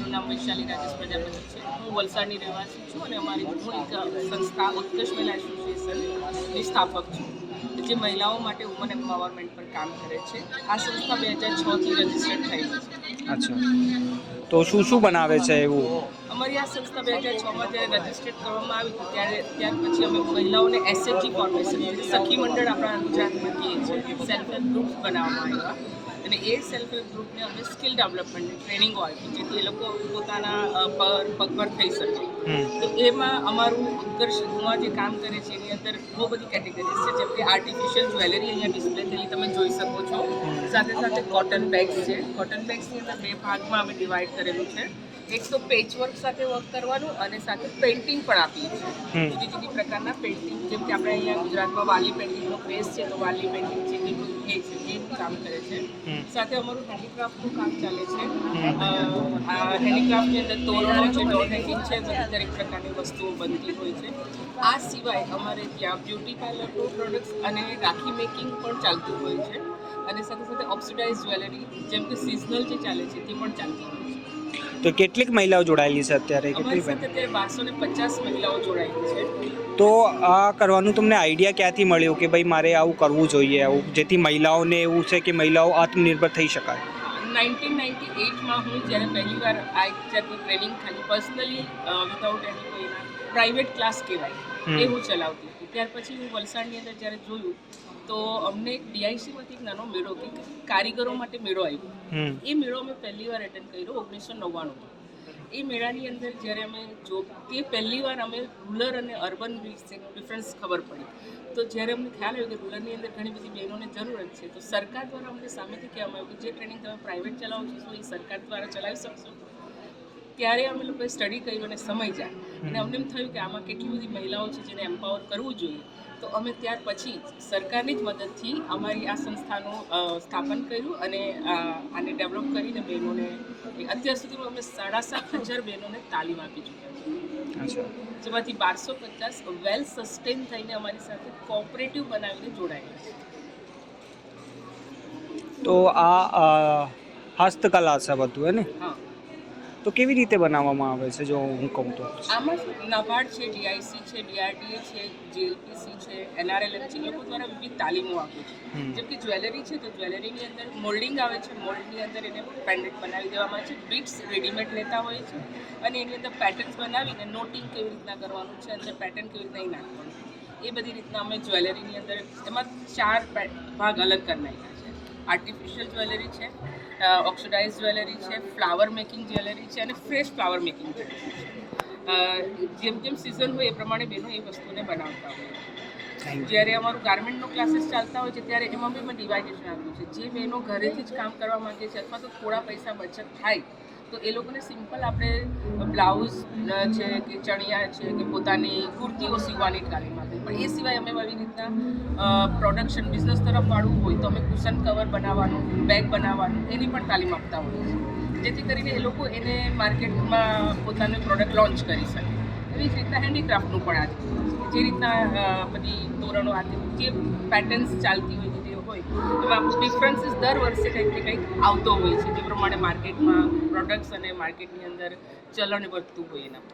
મારું નામ વૈશાલી રાજેશ પ્રજાપતિ છે. હું વલસાડની રહેવાસી છું અને અમારી હું એક સંસ્થા ઉત્કર્ષ મહિલા એસોસિએશનની સ્થાપક છું જે મહિલાઓ માટે વુમન એમ્પાવરમેન્ટ પર કામ કરે છે. આ સંસ્થા બે હજાર છથી રજીસ્ટર્ડ થઈ છે. અચ્છા. તો શું શું બનાવે છે એવું? અમારી આ સંસ્થા બે હજાર છમાં જ્યારે રજીસ્ટર્ડ કરવામાં આવી હતી ત્યારે ત્યાર પછી અમે મહિલાઓને એસએચજી કોર્પોરેશન સખી મંડળ આપણા ગુજરાતમાં કહીએ છીએ સેલ્ફ હેલ્પ ગ્રુપ્સ બનાવવામાં આવ્યા. અને એ સેલ્ફ હેલ્પ ગ્રુપને અમે સ્કિલ ડેવલપમેન્ટની ટ્રેનિંગો આપી જેથી એ લોકો પોતાના પર પગભર થઈ શકે. તો એમાં અમારું ઉત્કર્ષ હુઆ જે કામ કરે છે એની અંદર બહુ બધી કેટેગરીઝ છે જેમ કે આર્ટિફિશિયલ જ્વેલરી અહીંયા ડિસ્પ્લે થયેલી તમે જોઈ શકો છો. સાથે સાથે કોટન બેગ્સ છે. કોટન બેગ્સની અંદર બે ભાગમાં અમે ડિવાઈડ કરેલું છે. એક તો પેચવર્ક સાથે વર્ક કરવાનું અને સાથે પેઇન્ટિંગ પણ આપીએ છીએ જુદી જુદી પ્રકારના પેઇન્ટિંગ જેમ કે આપણે અહીંયા ગુજરાતમાં વાલી પેઇન્ટિંગનો ક્રેઝ છે તો વાલી પેઇન્ટિંગ છે કે એ છે એ કામ કરે છે. સાથે અમારું હેન્ડીક્રાફ્ટનું કામ ચાલે છે. આ હેન્ડીક્રાફ્ટની અંદર તોરણો છે ડોર હેન્ડિંગ છે બધી દરેક પ્રકારની વસ્તુઓ બનતી હોય છે. આ સિવાય અમારે ત્યાં બ્યુટી પાર્લરનું પ્રોડક્ટ્સ અને રાખી મેકિંગ પણ ચાલતું હોય છે. અને સાથે સાથે ઓક્સિડાઇઝ જ્વેલરી જેમ કે સિઝનલ જે ચાલે છે તે પણ ચાલતી હોય છે. તો કેટલીક મહિલાઓ જોડાયેલી છે અત્યારે? કેટલી અત્યારે બારસો ને પચાસ મહિલાઓ જોડાયેલી છે. તો આ કરવાનું તમને આઈડિયા ક્યાંથી મળ્યો કે ભાઈ મારે આવું કરવું જોઈએ આવું જેથી મહિલાઓને એવું છે કે મહિલાઓ આત્મનિર્ભર થઈ શકાય? નાઇન્ટીન નાઇન્ટી એટમાં હું જ્યારે પહેલી વાર આ એક જાતની ટ્રેનિંગ ખાલી પર્સનલી વિધાઉટ એની કોઈના પ્રાઇવેટ ક્લાસ કહેવાય. એ હું ચલાવતી હતી. ત્યાર પછી હું વલસાડની અંદર જ્યારે જોયું તો અમને એક ડીઆઈસીમાંથી એક નાનો મેળો કે કારીગરો માટે મેળો આવ્યો. એ મેળો અમે પહેલી વાર એટેન્ડ કર્યો ઓગણીસો નવ્વાણુંમાં. એ મેળાની અંદર જ્યારે અમે જો તે પહેલી વાર અમે રૂરલ અને અર્બન વિશે ડિફરન્સ ખબર પડી. તો જ્યારે અમને ખ્યાલ આવ્યો કે રૂરલની અંદર ઘણી બધી બહેનોને જરૂરત છે તો સરકાર દ્વારા અમને સામેથી કહેવામાં આવ્યું કે જે ટ્રેનિંગ તમે પ્રાઇવેટ ચલાવો છો એ સરકાર દ્વારા ચલાવી શકશો. ત્યારે અમે લોકોએ સ્ટડી કર્યું અને સમજ્યા અને અમને એમ થયું કે આમાં કેટલી બધી મહિલાઓ છે જેને એમ્પાવર કરવું જોઈએ. તો અમે ત્યાર પછી સરકારની જ મદદથી અમારી આ સંસ્થાનું સ્થાપન કર્યું અને આને ડેવલપ કરીને બહેનોને અત્યાર સુધીમાં અમે સાડા સાત હજાર બહેનોને તાલીમ આપી ચૂક્યા છીએ. જેમાંથી બારસો પચાસ વેલ સસ્ટેન થઈને અમારી સાથે કોઓપરેટિવ બનાવીને જોડાયેલા છે. તો આ હસ્તકલા છે બધું હે ને? હા. તો કેવી રીતે બનાવવામાં આવે છે જો હું કહું તો? આમાં નબાર્ડ છે ડીઆઈસી છે ડીઆરડીએ છે જેએલપીસી છે એનઆરએલએમ છે એ લોકો દ્વારા વિવિધ તાલીમો આપે છે. જેમ કે જ્વેલરી છે તો જ્વેલરીની અંદર મોલ્ડિંગ આવે છે મોલ્ડની અંદર એને પેન્ડેટ બનાવી દેવામાં આવે છે બીટ્સ રેડીમેડ લેતા હોય છે અને એની અંદર પેટર્ન્સ બનાવીને નોટિંગ કેવી રીતના કરવાનું છે અંદર પેટર્ન કેવી રીતના નાખવાનું એ બધી રીતના અમે જ્વેલરીની અંદર એમાં ચાર ભાગ અલગ કરી નાખ્યા છે. આર્ટિફિશિયલ જ્વેલરી છે ઓક્સિડાઇઝ જ્વેલરી છે ફ્લાવર મેકિંગ જ્વેલરી છે અને ફ્રેશ ફ્લાવર મેકિંગ છે. જેમ જેમ સિઝન હોય એ પ્રમાણે બહેનો એ વસ્તુને બનાવતા હોય. જ્યારે અમારું ગાર્મેન્ટનો ક્લાસીસ ચાલતા હોય છે ત્યારે એમાં બી મેં ડિવાઇડેશન આપ્યું છે. જે બહેનો ઘરેથી જ કામ કરવા માંગે છે અથવા તો થોડા પૈસા બચત થાય તો એ લોકોને સિમ્પલ આપણે બ્લાઉઝ છે કે ચણિયા છે કે પોતાની કુર્તીઓ સીવવાની તાલીમ આપી પણ એ સિવાય અમે આવી રીતના પ્રોડક્શન બિઝનેસ તરફ વાળવું હોય તો અમે કુશન કવર બનાવવાનું બેગ બનાવવાનું, એની પણ તાલીમ આપતા હોઈએ છીએ. જેથી કરીને એ લોકો એને માર્કેટમાં પોતાનું પ્રોડક્ટ લોન્ચ કરી શકે. એવી જ રીતના હેન્ડીક્રાફ્ટનું પણ આજે. જે રીતના બધી તોરણો આ જે પેટર્ન્સ ચાલતી હોય હોય. તો ડિફરન્સીસ દર વર્ષે કંઈક ને કંઈક આવતો હોય છે. જે પ્રમાણે માર્કેટમાં પ્રોડક્ટ્સ અને માર્કેટની અંદર ચલણ વધતું હોય એના